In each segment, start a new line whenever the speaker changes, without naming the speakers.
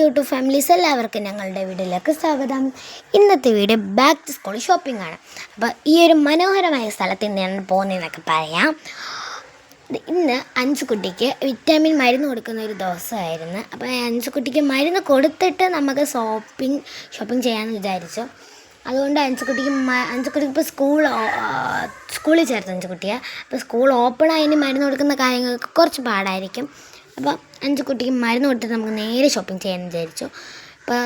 YouTube families എല്ലാവർക്കും ഞങ്ങളുടെ വീഡിയോയിലേക്ക് സ്വാഗതം. ഇന്നത്തെ video back to school shopping ആണ്. അപ്പോൾ ഈ ഒരു മനോഹരമായ സ്ഥലത്ത് നിന്നാണ് പോകുന്നതെന്നൊക്കെ പറയാം. ഇന്ന് അഞ്ച് കുട്ടിക്ക് വിറ്റാമിൻ മരുന്ന് കൊടുക്കുന്ന ഒരു ദിവസമായിരുന്നു. അപ്പോൾ അഞ്ചുകുട്ടിക്ക് മരുന്ന് കൊടുത്തിട്ട് നമുക്ക് ഷോപ്പിംഗ് ഷോപ്പിംഗ് ചെയ്യാമെന്ന് വിചാരിച്ചു. അതുകൊണ്ട് അഞ്ചുകുട്ടിക്ക് അഞ്ച് അഞ്ചുകുട്ടിക്ക് ഇപ്പോൾ സ്കൂൾ സ്കൂളിൽ ചേർത്ത് അഞ്ചുകുട്ടിയെ അപ്പോൾ സ്കൂൾ ഓപ്പൺ ആയതിന് മരുന്ന് കൊടുക്കുന്ന കാര്യങ്ങൾക്ക് കുറച്ച് പാടായിരിക്കും. അപ്പോൾ അഞ്ചുകുട്ടിക്ക് മരുന്ന് കൊടുത്തിട്ട് നമുക്ക് നേരെ ഷോപ്പിംഗ് ചെയ്യാമെന്ന് വിചാരിച്ചു. അപ്പോൾ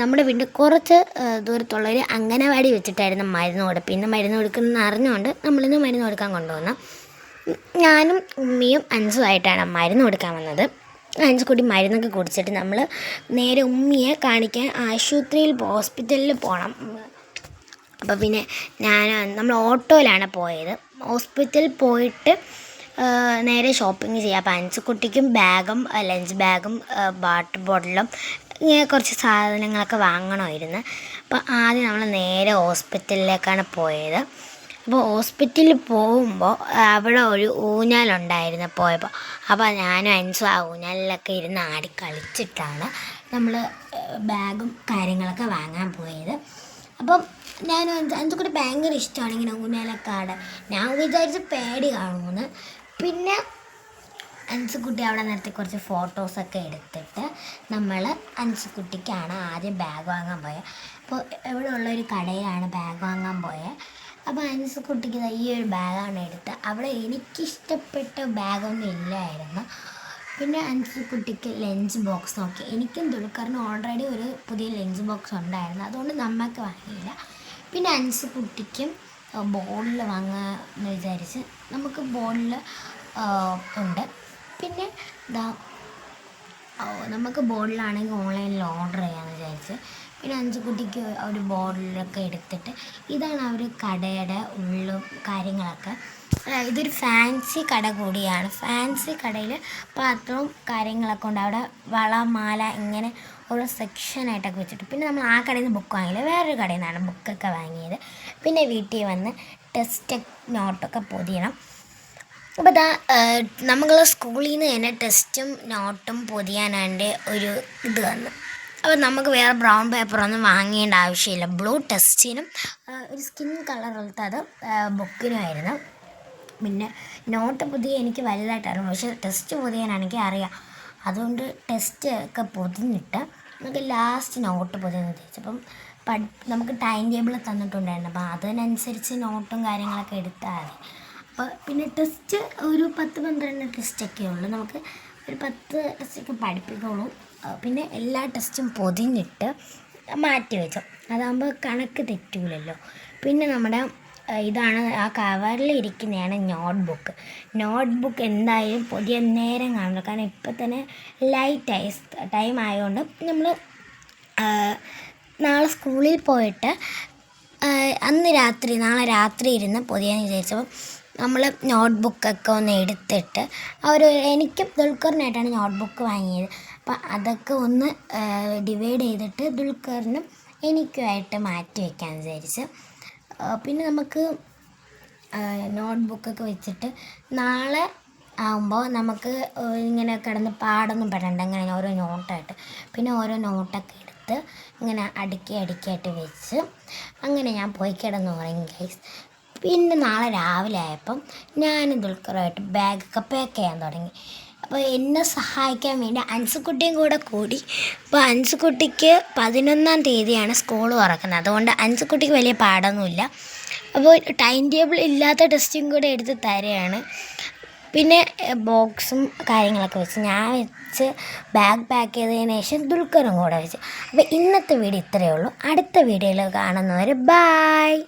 നമ്മുടെ വീട് കുറച്ച് ദൂരത്തുള്ളവർ ദൂരത്തുള്ളൊരു അംഗനവാടി വെച്ചിട്ടായിരുന്നു മരുന്ന് കൊടുപ്പ് ഇന്ന് മരുന്ന് കൊടുക്കുന്ന അറിഞ്ഞുകൊണ്ട് നമ്മളിന്ന് മരുന്ന് കൊടുക്കാൻ കൊണ്ടുവന്നു. ഞാനും ഉമ്മിയും അഞ്ചുമായിട്ടാണ് മരുന്ന് കൊടുക്കാൻ വന്നത്. അഞ്ച് കുട്ടി മരുന്നൊക്കെ കുടിച്ചിട്ട് നമ്മൾ നേരെ ഉമ്മിയെ കാണിക്കാൻ ആശുപത്രിയിൽ ഹോസ്പിറ്റലിൽ പോകണം അപ്പോൾ പിന്നെ ഞാൻ നമ്മൾ ഓട്ടോയിലാണ് പോയത്. ഹോസ്പിറ്റലിൽ പോയിട്ട് നേരെ ഷോപ്പിംഗ് ചെയ്യാം. പാൻസ് കുട്ടിക്കും ബാഗും ലഞ്ച് ബാഗും ബാട്ട് ബോട്ടിലും ഇങ്ങനെ കുറച്ച് സാധനങ്ങളൊക്കെ വാങ്ങണമായിരുന്നു. അപ്പോൾ ആദ്യം നമ്മൾ നേരെ ഹോസ്പിറ്റലിലേക്കാണ് പോയത്. അപ്പോൾ ഹോസ്പിറ്റലിൽ പോകുമ്പോൾ അവിടെ ഒരു ഊഞ്ഞാലുണ്ടായിരുന്നു പോയപ്പോൾ അപ്പോൾ ഞാനും അൻസും ആ ഊഞ്ഞാലിലൊക്കെ ഇരുന്ന് ആടി കളിച്ചിട്ടാണ് നമ്മൾ ബാഗും കാര്യങ്ങളൊക്കെ വാങ്ങാൻ പോയത്. അപ്പം ഞാൻ അഞ്ചു കൂടി ഭയങ്കര ഇഷ്ടമാണ് ഇങ്ങനെ ഊഞ്ഞാലൊക്കെ ആടാൻ. ഞാൻ വിചാരിച്ച് പേടി കാണുമെന്ന്. പിന്നെ അഞ്ചുകുട്ടി അവിടെ നിർത്തി കുറച്ച് ഫോട്ടോസൊക്കെ എടുത്തിട്ട് നമ്മൾ അഞ്ചുകുട്ടിക്കാണ് ആദ്യം ബാഗ് വാങ്ങാൻ പോയത് അപ്പോൾ ഇവിടെ ഉള്ളൊരു കടയിലാണ് ബാഗ് വാങ്ങാൻ പോയത് അപ്പോൾ അഞ്ചുകുട്ടിക്ക് ദാ ഈ ഒരു ബാഗാണ് എടുത്തത് അവിടെ എനിക്കിഷ്ടപ്പെട്ട ബാഗൊന്നും ഇല്ലായിരുന്നു. പിന്നെ അഞ്ചുകുട്ടിക്ക് ലഞ്ച് ബോക്സ് നോക്കി. എനിക്കും ദുൽഖറിന് ഓൾറെഡി ഒരു പുതിയ ലഞ്ച് ബോക്സ് ഉണ്ടായിരുന്നു. അതുകൊണ്ട് നമ്മൾക്ക് വാങ്ങിയില്ല. പിന്നെ അഞ്ച് കുട്ടിക്കും ബോളിൽ വാങ്ങാമെന്ന് വിചാരിച്ച് നമുക്ക് ബോളിൽ ഉണ്ട്. പിന്നെ ദാ നമുക്ക് ബോർഡിലാണെങ്കിൽ ഓൺലൈനിൽ ഓർഡർ ചെയ്യാമെന്ന് വിചാരിച്ച്. പിന്നെ അഞ്ച് കുട്ടിക്ക് ഒരു ബോർഡിലൊക്കെ എടുത്തിട്ട് ഇതാണ് ആ ഒരു കടയുടെ ഉള്ളും കാര്യങ്ങളൊക്കെ. ഇതൊരു ഫാൻസി കട കൂടിയാണ്. ഫാൻസി കടയിൽ പാത്രവും കാര്യങ്ങളൊക്കെ ഉണ്ട്. അവിടെ വള മാല ഇങ്ങനെ ഓരോ സെക്ഷനായിട്ടൊക്കെ വെച്ചിട്ട്. പിന്നെ നമ്മൾ ആ കടയിൽ നിന്ന് ബുക്ക് വാങ്ങിയില്ല. വേറൊരു കടയിൽ നിന്നാണ് ബുക്കൊക്കെ വാങ്ങിയത്. പിന്നെ വീട്ടിൽ വന്ന് ടെസ്റ്റ് നോട്ടൊക്കെ പൊതിയണം. അപ്പോൾ ഇതാ നമ്മൾ സ്കൂളിൽ നിന്ന് തന്നെ ടെസ്റ്റും നോട്ടും പൊതിയാനാണ്ട് ഒരു ഇത് വന്നു. അപ്പോൾ നമുക്ക് വേറെ ബ്രൗൺ പേപ്പറൊന്നും വാങ്ങേണ്ട ആവശ്യമില്ല. ബ്ലൂ ടെസ്റ്റിനും ഒരു സ്കിൻ കളറിലത്തെ അത് ബുക്കിനുമായിരുന്നു പിന്നെ നോട്ട് പുതിയ എനിക്ക് വലുതായിട്ട് അറിയാം പക്ഷേ ടെസ്റ്റ് പൊതിയാനാണെങ്കിൽ അറിയാം. അതുകൊണ്ട് ടെസ്റ്റ് ഒക്കെ പൊതിഞ്ഞിട്ട് നമുക്ക് ലാസ്റ്റ് നോട്ട് പൊതിയെന്ന് ഉദ്ദേശിച്ചപ്പം പഠി നമുക്ക് ടൈം ടേബിൾ തന്നിട്ടുണ്ടായിരുന്നു. അപ്പോൾ അതിനനുസരിച്ച് നോട്ടും കാര്യങ്ങളൊക്കെ എടുത്താൽ മതി. അപ്പോൾ പിന്നെ ടെസ്റ്റ് ഒരു പത്ത് പന്ത്രണ്ട് ടെസ്റ്റൊക്കെ ഉള്ളൂ. നമുക്ക് ഒരു പത്ത് ടെസ്റ്റൊക്കെ പഠിപ്പിക്കുള്ളൂ. പിന്നെ എല്ലാ ടെസ്റ്റും പൊതിഞ്ഞിട്ട് മാറ്റി വെച്ചു. അതാകുമ്പോൾ കണക്ക് തെറ്റൂലല്ലോ. പിന്നെ നമ്മുടെ ഇതാണ് ആ കവറിൽ ഇരിക്കുന്നതാണ് നോട്ട് ബുക്ക് നോട്ട് ബുക്ക് എന്തായാലും പുതിയ നേരം കാണില്ല കാരണം ഇപ്പം തന്നെ ലൈറ്റായി ടൈം ആയതുകൊണ്ട് നമ്മൾ നാളെ സ്കൂളിൽ പോയിട്ട് അന്ന് രാത്രി നാളെ രാത്രി ഇരുന്ന് പുതിയ വിചാരിച്ചപ്പോൾ നമ്മൾ നോട്ട് ബുക്കൊക്കെ ഒന്ന് എടുത്തിട്ട് അവർ എനിക്കും ദുൽഖറിനായിട്ടാണ് നോട്ട് ബുക്ക് വാങ്ങിയത്. അപ്പം അതൊക്കെ ഒന്ന് ഡിവൈഡ് ചെയ്തിട്ട് ദുൽഖറിനും എനിക്കുമായിട്ട് മാറ്റി വയ്ക്കാൻ വിചാരിച്ച്. പിന്നെ നമുക്ക് നോട്ട് ബുക്കൊക്കെ വെച്ചിട്ട് നാളെ ആകുമ്പോൾ നമുക്ക് ഇങ്ങനെ കിടന്ന് പാടൊന്നും പെടണ്ട. ഇങ്ങനെ ഓരോ നോട്ടായിട്ട്. പിന്നെ ഓരോ നോട്ടൊക്കെ എടുത്ത് ഇങ്ങനെ അടുക്കി അടുക്കിയായിട്ട് വെച്ച് അങ്ങനെ ഞാൻ പോയി കിടന്നു പറയും ഗൈസ് പിന്നെ നാളെ രാവിലെ ആയപ്പം ഞാനും ദുൽഖറുമായിട്ട് ബാഗൊക്കെ പാക്ക് ചെയ്യാൻ തുടങ്ങി. അപ്പോൾ എന്നെ സഹായിക്കാൻ വേണ്ടി അൻസുക്കുട്ടിയും കൂടെ കൂടി. അപ്പോൾ അൻസുക്കുട്ടിക്ക് പതിനൊന്നാം തീയതിയാണ് സ്കൂൾ തുറക്കുന്നത്. അതുകൊണ്ട് അൻസുക്കുട്ടിക്ക് വലിയ പാടൊന്നുമില്ല. അപ്പോൾ ടൈം ടേബിൾ ഇല്ലാത്ത ടെസ്റ്റും കൂടെ എടുത്ത് തരുകയാണ്. പിന്നെ ബോക്സും കാര്യങ്ങളൊക്കെ വെച്ച് ഞാൻ വെച്ച് ബാഗ് പാക്ക് ചെയ്തതിന് ശേഷം ദുൽഖറും കൂടെ വെച്ച്. അപ്പോൾ ഇന്നത്തെ വീഡിയോ ഇത്രയേ ഉള്ളൂ. അടുത്ത വീഡിയോയിൽ കാണുന്നവർ ബായ്